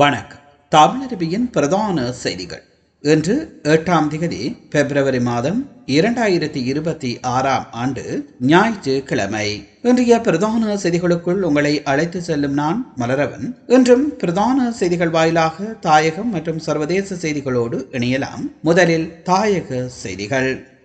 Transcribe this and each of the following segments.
வணக்கம். தமிழருவியின் பிரதான செய்திகள். இன்று எட்டாம் திகதி பிப்ரவரி மாதம் இரண்டாயிரத்தி இருபத்தி ஆறாம் ஆண்டு ஞாயிற்றுக்கிழமை. இன்றைய பிரதான செய்திகளுக்குள் உங்களை அழைத்து செல்லும் நான் மலரவன். இன்றும் பிரதான செய்திகள் வாயிலாக தாயகம் மற்றும் சர்வதேச செய்திகளோடு இணையலாம். முதலில் தாயக செய்திகள்.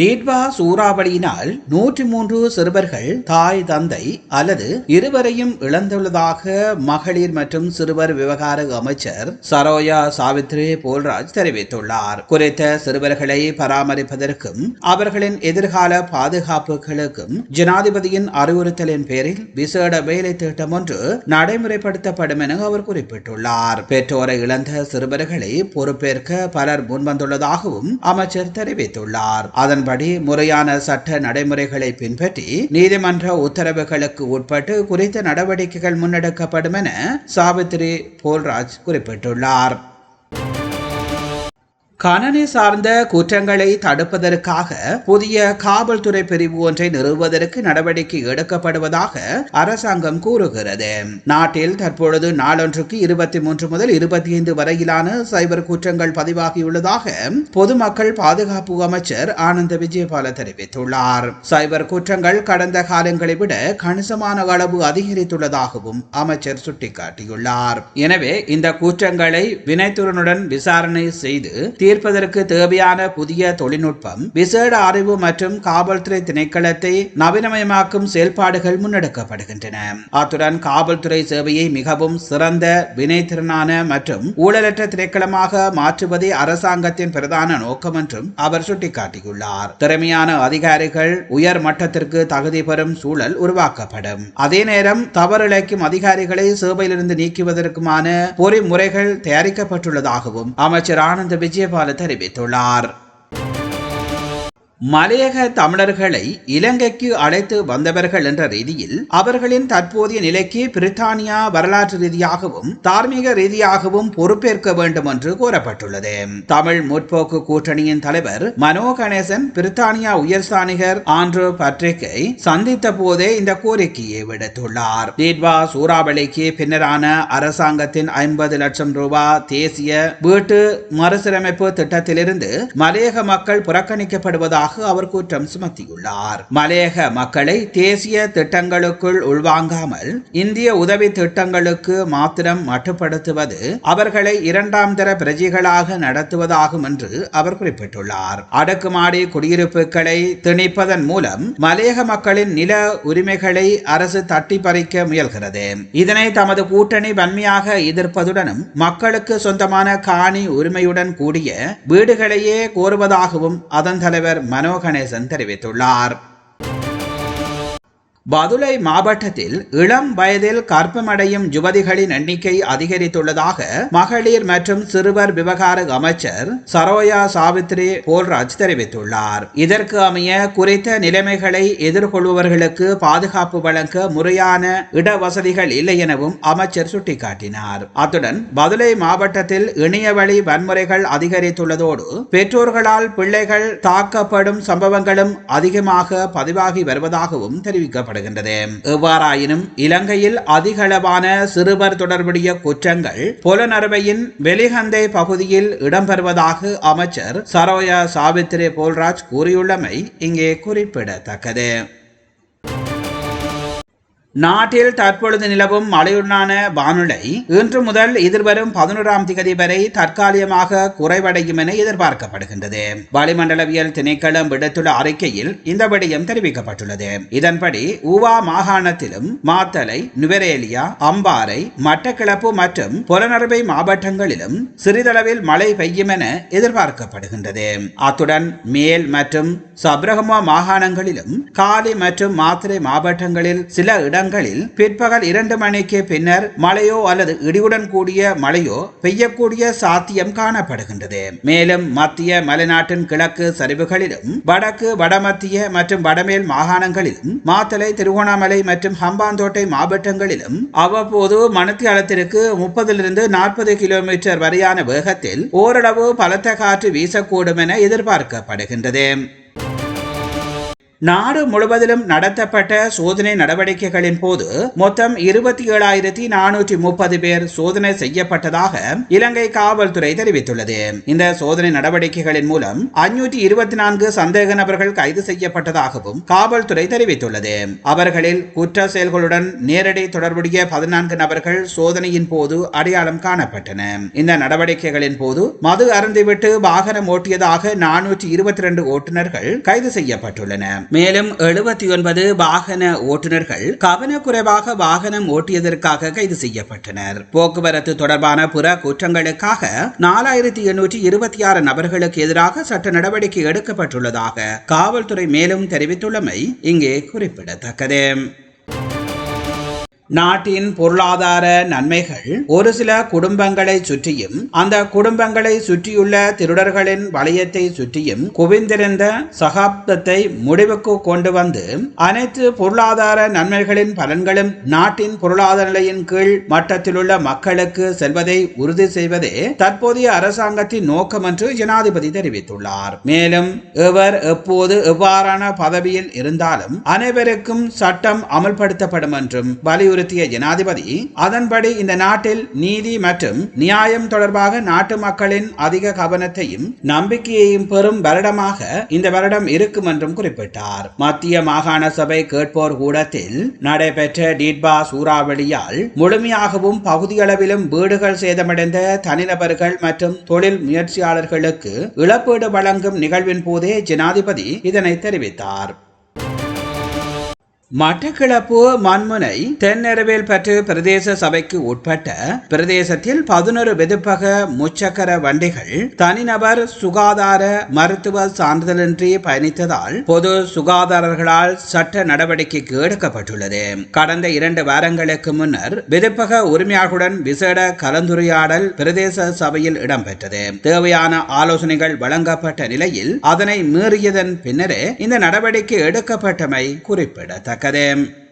டீட்வா சூறாவளியினால் நூற்றி மூன்று சிறுவர்கள் தாய் தந்தை அல்லது இருவரையும் இழந்துள்ளதாக மகளிர் மற்றும் சிறுவர் விவகார அமைச்சர் சரோயா சாவித்ரி போல்ராஜ் தெரிவித்துள்ளார். குறித்த சிறுவர்களை பராமரிப்பதற்கும் அவர்களின் எதிர்கால பாதுகாப்புகளுக்கும் ஜனாதிபதியின் அறிவுறுத்தலின் பேரில் விசேட வேலை திட்டம் ஒன்று நடைமுறைப்படுத்தப்படும் என அவர் குறிப்பிட்டுள்ளார். பெற்றோரை இழந்த சிறுவர்களை பொறுப்பேற்க பலர் முன்வந்துள்ளதாகவும் அமைச்சர் தெரிவித்துள்ளார். அதன் அதன்படி முறையான சட்ட நடைமுறைகளை பின்பற்றி நீதிமன்ற உத்தரவுகளுக்கு உட்பட்டு குறித்த நடவடிக்கைகள் முன்னெடுக்கப்படும் என சாவித்ரி போல்ராஜ் குறிப்பிட்டுள்ளார். கணனி சார்ந்த குற்றங்களை தடுப்பதற்காக புதிய காவல்துறை பிரிவு ஒன்றை நிறுவுவதற்கு நடவடிக்கை எடுக்கப்படுவதாக அரசாங்கம் கூறுகிறது. நாட்டில் தற்பொழுது நாளொன்றுக்கு இருபத்தி மூன்று முதல் இருபத்தி ஐந்து வரையிலான சைபர் குற்றங்கள் பதிவாகியுள்ளதாக பொதுமக்கள் பாதுகாப்பு அமைச்சர் ஆனந்த விஜயபால தெரிவித்துள்ளார். சைபர் குற்றங்கள் கடந்த காலங்களை விட கணிசமான அளவு அதிகரித்துள்ளதாகவும் அமைச்சர் சுட்டிக்காட்டியுள்ளார். எனவே இந்த குற்றங்களை வினைத்துறனுடன் விசாரணை செய்து தீர்ப்பதற்கு தேவையான புதிய தொழில்நுட்பம் விசேட அறிவு மற்றும் காவல்துறை திணைக்களத்தை நவீனமயமாக்கும் செயல்பாடுகள் முன்னெடுக்கப்படுகின்றன. அத்துடன் காவல்துறை சேவையை மிகவும் சிறந்த வினைத்திறனான மற்றும் ஊழலற்ற திணைக்களமாக மாற்றுவதே அரசாங்கத்தின் பிரதான நோக்கம் என்றும் அவர் சுட்டிக்காட்டியுள்ளார். திறமையான அதிகாரிகள் உயர் மட்டத்திற்கு தகுதி பெறும் சூழல் உருவாக்கப்படும். அதே நேரம் தவறிழைக்கும் அதிகாரிகளை சேவையிலிருந்து நீக்குவதற்குமான பொறிமுறைகள் தயாரிக்கப்பட்டுள்ளதாகவும் அமைச்சர் ஆனந்த விஜயபால தெரிவித்துள்ளார் மலையக தமிழர்களை இலங்கைக்கு அழைத்து வந்தவர்கள் என்ற ரீதியில் அவர்களின் தற்போதைய நிலைக்கு பிரித்தானியா வரலாற்று ரீதியாகவும் தார்மீக ரீதியாகவும் பொறுப்பேற்க வேண்டும் என்று கூறப்பட்டுள்ளது. தமிழ் முற்போக்கு கூட்டணியின் தலைவர் மனோ கணேசன் பிரித்தானியா உயர்ஸ்தானிகர் ஆண்ட்ரூ பட்ரிக்கை சந்தித்த போதே இந்த கோரிக்கையை விடுத்துள்ளார். தீட்வா சூறாவளிக்கு பின்னரான அரசாங்கத்தின் ஐம்பது லட்சம் ரூபாய் தேசிய வீட்டு மறுசீரமைப்பு திட்டத்திலிருந்து மலையக மக்கள் புறக்கணிக்கப்படுவதாக உள்ளதாக அவர் குற்றம் சுமத்தியுள்ளார். மலையக மக்களை தேசிய திட்டங்களுக்குள் உள்வாங்காமல் இந்திய உதவி திட்டங்களுக்கு மாத்திரம் மட்டுப்படுத்துவது அவர்களை இரண்டாம் தர பிரஜைகளாக நடத்துவதாகும் என்று அவர் குறிப்பிட்டுள்ளார். அடக்குமாடி குடியிருப்புகளை திணிப்பதன் மூலம் மலையக மக்களின் நில உரிமைகளை அரசு தட்டி பறிக்க முயல்கிறது. இதனை தமது கூட்டணி வன்மையாக எதிர்ப்பதுடனும் மக்களுக்கு சொந்தமான காணி உரிமையுடன் கூடிய வீடுகளையே கோருவதாகவும் அதன் தலைவர் மனோகணேசன் தெரிவித்துள்ளார். பதுளை மாவட்டத்தில் இளம் வயதில் கற்பமடையும் யுவதிகளின் எண்ணிக்கை அதிகரித்துள்ளதாக மகளிர் மற்றும் சிறுவர் விவகார அமைச்சர் சரோயா சாவித்ரி போல்ராஜ் தெரிவித்துள்ளார். இதற்கு அமைய குறித்த நிலைமைகளை எதிர்கொள்பவர்களுக்கு பாதுகாப்பு வழங்க முறையான இட வசதிகள் இல்லை எனவும் அமைச்சர் சுட்டிக்காட்டினார். அத்துடன் பதுளை மாவட்டத்தில் இணையவழி வன்முறைகள் அதிகரித்துள்ளதோடு பெற்றோர்களால் பிள்ளைகள் தாக்கப்படும் சம்பவங்களும் அதிகமாக பதிவாகி வருவதாகவும் தெரிவிக்கப்பட்டது காணப்படுகின்றது. எவ்வாறாயினும் இலங்கையில் அதிகளவான சிறுவர் தொடர்புடைய குற்றங்கள் புலனறுவையின் வெளிகந்தை பகுதியில் இடம்பெறுவதாக அமைச்சர் சரோயா சாவித்ரி போல்ராஜ் கூறியுள்ளமை இங்கே குறிப்பிடத்தக்கது. நாட்டில் தற்பொழுது நிலவும் மழையுடனான வானிலை இன்று முதல் எதிர்வரும் பதினோராம் திகதி வரை தற்காலிகமாக குறைவடையும் என எதிர்பார்க்கப்படுகின்றது. வளிமண்டலவியல் திணைக்களம் விடுத்துள்ள அறிக்கையில் இந்த விடயம் தெரிவிக்கப்பட்டுள்ளது. இதன்படி ஊவா மாகாணத்திலும் மாத்தலை நுவரேலியா அம்பாறை மட்டக்கிளப்பு மற்றும் புலனறுவை மாவட்டங்களிலும் சிறிதளவில் மழை பெய்யும் என எதிர்பார்க்கப்படுகின்றது. அத்துடன் மேல் மற்றும் சப்ரகமா மாகாணங்களிலும் காலி மற்றும் மாத்திரை மாவட்டங்களில் சில இடங்கள் இடங்களில் பிற்பகல் இரண்டு மணிக்கு பின்னர் மழையோ அல்லது இடியுடன் கூடிய மழையோ பெய்யக்கூடிய சாத்தியம் காணப்படுகின்றது. மேலும் மத்திய மலைநாட்டின் கிழக்கு சரிவுகளிலும் வடக்கு வடமத்திய மற்றும் வடமேல் மாகாணங்களிலும் மாத்தலை திருகோணாமலை மற்றும் ஹம்பாந்தோட்டை மாவட்டங்களிலும் அவ்வப்போது மணித்தியாலத்திற்கு முப்பதிலிருந்து நாற்பது கிலோமீட்டர் வரையான வேகத்தில் ஓரளவு பலத்த காற்று வீசக்கூடும் என எதிர்பார்க்கப்படுகின்றது. நாடு முழுவதிலும் நடத்தப்பட்ட சோதனை நடவடிக்கைகளின் போது மொத்தம் இருபத்தி ஏழாயிரத்தி நானூற்றி முப்பது பேர் சோதனை செய்யப்பட்டதாக இலங்கை காவல்துறை தெரிவித்துள்ளது. இந்த சோதனை நடவடிக்கைகளின் மூலம் அஞ்சூற்றி இருபத்தி நான்கு சந்தேக நபர்கள் கைது செய்யப்பட்டதாகவும் காவல்துறை தெரிவித்துள்ளது. அவர்களில் குற்ற செயல்களுடன் நேரடி தொடர்புடைய பதினான்கு நபர்கள் சோதனையின் போது அடையாளம் காணப்பட்டன. இந்த நடவடிக்கைகளின் போது மது அருந்திவிட்டு வாகனம் ஓட்டியதாக நானூற்றி இருபத்தி ரெண்டு ஓட்டுநர்கள் கைது செய்யப்பட்டுள்ளனர். மேலும் எழுபத்தி ஒன்பது வாகன ஓட்டுநர்கள் கவனக்குறைவாக வாகனம் ஓட்டியதற்காக கைது செய்யப்பட்டனர். போக்குவரத்து தொடர்பான புற குற்றங்களுக்காக நாலாயிரத்தி எண்ணூற்றி இருபத்தி ஆறு நபர்களுக்கு எதிராக சட்ட நடவடிக்கை எடுக்கப்பட்டுள்ளதாக காவல்துறை மேலும் தெரிவித்துள்ளமை இங்கே குறிப்பிடத்தக்கது. நாட்டின் பொருளாதார நன்மைகள். ஒரு சில குடும்பங்களை சுற்றியும் அந்த குடும்பங்களை சுற்றியுள்ள திருடர்களின் வளையத்தை சுற்றியும் குவிந்திருந்த சகாப்தத்தை முடிவுக்கு கொண்டு வந்து அனைத்து பொருளாதார நன்மைகளின் பலன்களும் நாட்டின் பொருளாதார நிலையின் கீழ் மட்டத்திலுள்ள மக்களுக்கு செல்வதை உறுதி செய்வதே தற்போதைய அரசாங்கத்தின் நோக்கம் என்று ஜனாதிபதி தெரிவித்துள்ளார். மேலும் எவர் எப்போது எவ்வாறான பதவியில் இருந்தாலும் அனைவருக்கும் சட்டம் அமல்படுத்தப்படும் என்றும் வலியுறுத்தி வலியுறுத்திய ஜனாதிபதி அதன்படி இந்த நாட்டில் நீதி மற்றும் நியாயம் தொடர்பாக நாட்டு மக்களின் அதிக கவனத்தையும் நம்பிக்கையையும் பெறும் வருடமாக இந்த வருடம் இருக்கும் என்றும் குறிப்பிட்டார். மத்திய மாகாண சபை கேட்போர் கூடத்தில் நடைபெற்ற டீட்பா சூறாவளியால் முழுமையாகவும் பகுதியளவிலும் வீடுகள் சேதமடைந்த தனிநபர்கள் மற்றும் தொழில் முயற்சியாளர்களுக்கு இழப்பீடு வழங்கும் நிகழ்வின் போதே ஜனாதிபதி இதனை தெரிவித்தார். மட்டக்களப்பு மண்முனை தென்னெரவேல் பற்று பிரதேச சபைக்கு உட்பட்ட பிரதேசத்தில் பதினொரு வெதுப்பக முச்சக்கர வண்டிகள் தனிநபர் சுகாதார மருத்துவ சான்றிதழின்றி பயணித்ததால் பொது சுகாதாரர்களால் சட்ட நடவடிக்கைக்கு எடுக்கப்பட்டுள்ளது. கடந்த இரண்டு வாரங்களுக்கு முன்னர் வெதுப்பக உரிமையாளர்களுடன் விசேட கலந்துரையாடல் பிரதேச சபையில் இடம்பெற்றது. தேவையான ஆலோசனைகள் வழங்கப்பட்ட நிலையில் அதனை மீறியதன் பின்னரே இந்த நடவடிக்கை எடுக்கப்பட்டமை குறிப்பிடத்தக்கது. குறிப்பிடத்தக்கது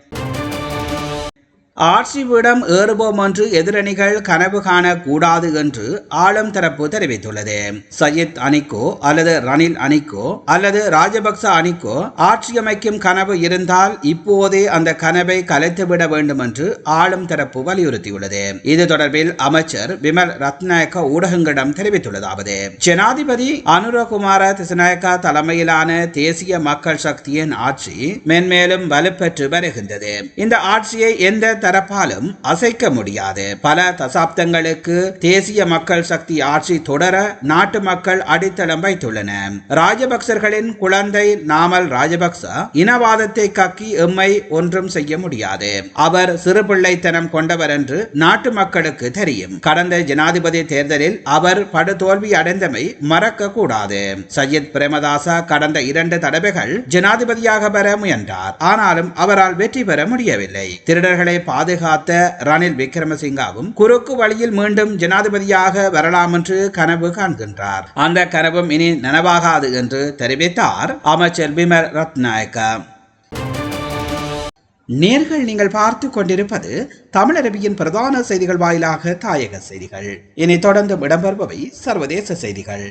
ஆட்சிபீடம் ஏறுவோம் என்று எதிரணிகள் கனவு காணக்கூடாது என்று ஆளும் தரப்பு தெரிவித்துள்ளது. சையத் அணிக்கோ அல்லது ரணில் அணிக்கோ அல்லது ராஜபக்ச அணிக்கோ ஆட்சியமைக்கும் கனவு இருந்தால் இப்போதே அந்த கனவை கலைத்துவிட வேண்டும் என்று ஆளும் தரப்பு வலியுறுத்தியுள்ளது. இது தொடர்பில் அமைச்சர் விமல் ரத்நாயக்க ஊடகங்களிடம் தெரிவித்துள்ளதாவது. ஜனாதிபதி அனுரகுமார திசநாயக்கா தலைமையிலான தேசிய மக்கள் சக்தியின் ஆட்சி மென்மேலும் வலுப்பெற்று வருகின்றது. இந்த ஆட்சியை எந்த தரப்பாலும் அசைக்க முடியாது. பல தசாப்தங்களுக்கு தேசிய மக்கள் சக்தி ஆட்சி தொடர நாட்டு மக்கள் அடித்தளம் வைத்துள்ளன ராஜபக்சர்களின் குழந்தை நாமல் ராஜபக்ச இனவாதத்தை கக்கி எம்மை ஒன்றும் செய்ய முடியாது. அவர் சிறு பிள்ளைத்தனம் கொண்டவர் என்று நாட்டு மக்களுக்கு தெரியும். கடந்த ஜனாதிபதி தேர்தலில் அவர் படுதோல்வி அடைந்தமை மறக்க கூடாது. சையத் பிரேமதாசா கடந்த இரண்டு தடவைகள் ஜனாதிபதியாக பெற முயன்றார். ஆனாலும் அவரால் வெற்றி பெற முடியவில்லை. திருடர்களை பாதுகாத்த ரணில் விக்ரமசிங்காவும் குறுக்கு வழியில் மீண்டும் ஜனாதிபதியாக வரலாம் என்று கனவு காண்கின்றார். அந்த கனவும் இனி நனவாகாது என்று தெரிவித்தார் அமைச்சர் பிமர் ரத்நாயக்க. நேர்கள் நீங்கள் பார்த்து கொண்டிருப்பது தமிழரபியின் பிரதான செய்திகள் வாயிலாக தாயக செய்திகள். இனி தொடர்ந்து இடம்பெறுபவை சர்வதேச செய்திகள்.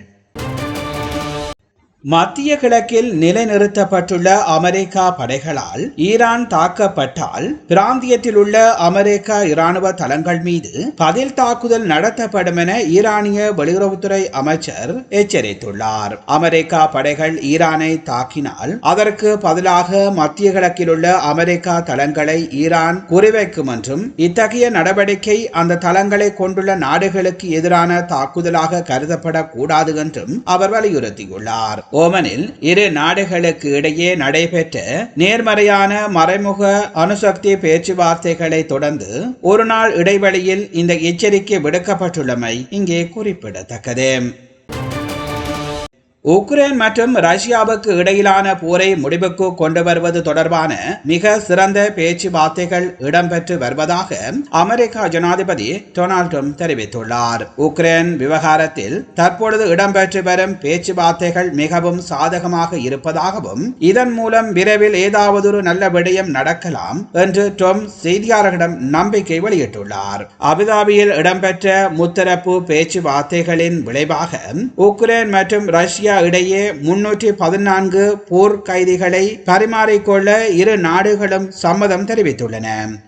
மத்திய கிழக்கில் நிலைநிறுத்தப்பட்டுள்ள அமெரிக்கா படைகளால் ஈரான் தாக்கப்பட்டால் பிராந்தியத்தில் உள்ள அமெரிக்கா இராணுவ தளங்கள் மீது பதில் தாக்குதல் நடத்தப்படும் என ஈரானிய வெளியுறவுத்துறை அமைச்சர் எச்சரித்துள்ளார். அமெரிக்கா படைகள் ஈரானை தாக்கினால் அதற்கு பதிலாக மத்திய கிழக்கில் உள்ள அமெரிக்கா தளங்களை ஈரான் குறிவைக்கும் என்றும் இத்தகைய நடவடிக்கை அந்த தளங்களை கொண்டுள்ள நாடுகளுக்கு எதிரான தாக்குதலாக கருதப்படக்கூடாது என்றும் அவர் வலியுறுத்தியுள்ளார். ஓமனில் இரு நாடுகளுக்கு இடையே நடைபெற்ற நேர்மறையான மறைமுக அணுசக்தி பேச்சுவார்த்தைகளை தொடர்ந்து ஒரு நாள் இடைவெளியில் இந்த எச்சரிக்கை விடுக்கப்பட்டுள்ளமை இங்கே குறிப்பிடத்தக்கது. உக்ரைன் மற்றும் ரஷ்யாவுக்கு இடையிலான போரை முடிவுக்கு கொண்டு வருவது தொடர்பான மிக சிறந்த பேச்சுவார்த்தைகள் இடம்பெற்று வருவதாக அமெரிக்க ஜனாதிபதி டொனால்ட் ட்ரம்ப் தெரிவித்துள்ளார். உக்ரைன் விவகாரத்தில் தற்பொழுது இடம்பெற்று வரும் பேச்சுவார்த்தைகள் மிகவும் சாதகமாக இருப்பதாகவும் இதன் மூலம் விரைவில் ஏதாவது ஒரு நல்ல விடயம் நடக்கலாம் என்று ட்ரம்ப் செய்தியாளர்களிடம் நம்பிக்கை வெளியிட்டுள்ளார். அபுதாபியில் இடம்பெற்ற முத்தரப்பு பேச்சுவார்த்தைகளின் விளைவாக உக்ரைன் மற்றும் ரஷ்யா இந்தியா இடையே முன்னூற்றி பதினான்கு போர் கைதிகளை பரிமாறிக்கொள்ள இரு நாடுகளும் சம்மதம் தெரிவித்துள்ளன.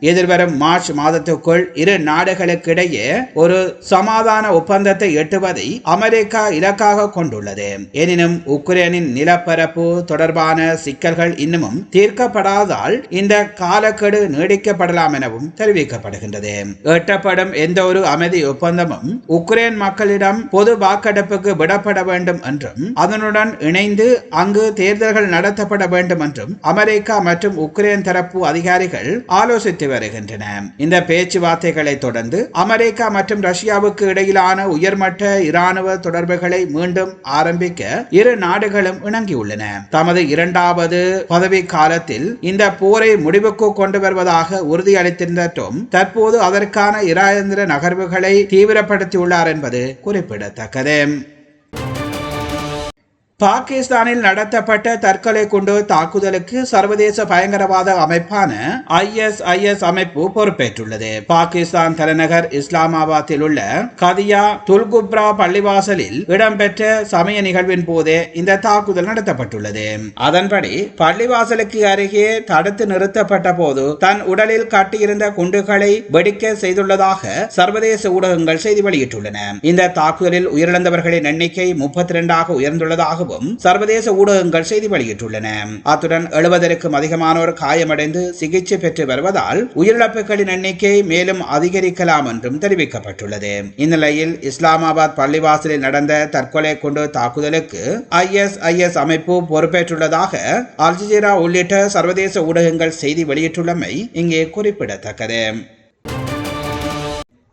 எதிர்வரும் மார்ச் மாதத்துக்குள் இரு நாடுகளுக்கிடையே ஒரு சமாதான ஒப்பந்தத்தை எட்டுவதை அமெரிக்கா இலக்காக கொண்டுள்ளது. எனினும் உக்ரைனின் நிலப்பரப்பு தொடர்பான சிக்கல்கள் இன்னமும் தீர்க்கப்படாதால் இந்த காலக்கெடு நீடிக்கப்படலாம் எனவும் தெரிவிக்கப்படுகின்றது. எட்டப்படும் எந்த ஒரு அமைதி ஒப்பந்தமும் உக்ரைன் மக்களிடம் பொது வாக்கெடுப்புக்கு விடப்பட வேண்டும் என்றும் அதனுடன் இணைந்து அங்கு தேர்தல்கள் நடத்தப்பட வேண்டும் என்றும் அமெரிக்கா மற்றும் உக்ரைன் தரப்பு அதிகாரிகள் ஆலோசித்து வருகின்றன. இந்த பேச்சுவார்த்தைகளை தொடர்ந்து அமெரிக்கா மற்றும் ரஷ்யாவுக்கு இடையிலான உயர்மட்ட இராணுவ தொடர்புகளை மீண்டும் ஆரம்பிக்க இரு நாடுகளும் இணங்கியுள்ளன. தமது இரண்டாவது பதவி காலத்தில் இந்த போரை முடிவுக்கு கொண்டு வருவதாக உறுதியளித்திருந்த டொம் தற்போது அதற்கான இராயந்திர நகர்வுகளை தீவிரப்படுத்தியுள்ளார் என்பது குறிப்பிடத்தக்கது. பாகிஸ்தானில் நடத்தப்பட்ட தற்கொலை குண்டு தாக்குதலுக்கு சர்வதேச பயங்கரவாத அமைப்பான ஐஎஸ்ஐஎஸ் அமைப்பு பொறுப்பேற்றுள்ளது. பாகிஸ்தான் தலைநகர் இஸ்லாமாபாத்தில் உள்ள கதியா துல்குப்ரா பள்ளிவாசலில் இடம்பெற்ற சமய நிகழ்வின் போதே இந்த தாக்குதல் நடத்தப்பட்டுள்ளது. அதன்படி பள்ளிவாசலுக்கு அருகே தடுத்து நிறுத்தப்பட்ட போது தன் உடலில் கட்டியிருந்த குண்டுகளை வெடிக்க செய்துள்ளதாக சர்வதேச ஊடகங்கள் செய்தி வெளியிட்டுள்ளன. இந்த தாக்குதலில் உயிரிழந்தவர்களின் எண்ணிக்கை முப்பத்தி இரண்டாக உயர்ந்துள்ளதாக உள்ளதாகவும் சர்வதேச ஊடகங்கள் செய்தி வெளியிட்டுள்ளன. அத்துடன் எழுபதற்கும் அதிகமானோர் காயமடைந்து சிகிச்சை பெற்று வருவதால் உயிரிழப்புகளின் எண்ணிக்கை மேலும் அதிகரிக்கலாம் என்றும் தெரிவிக்கப்பட்டுள்ளது. இந்நிலையில் இஸ்லாமாபாத் பள்ளிவாசலில் நடந்த தற்கொலை கொண்டு தாக்குதலுக்கு ஐஎஸ்ஐஎஸ் அமைப்பு பொறுப்பேற்றுள்ளதாக அல்ஜிரா உள்ளிட்ட சர்வதேச ஊடகங்கள் செய்தி வெளியிட்டுள்ளமை இங்கே குறிப்பிடத்தக்கது.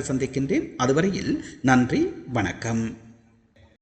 சந்திக்கின்றேன். அதுவரையில் நன்றி வணக்கம்.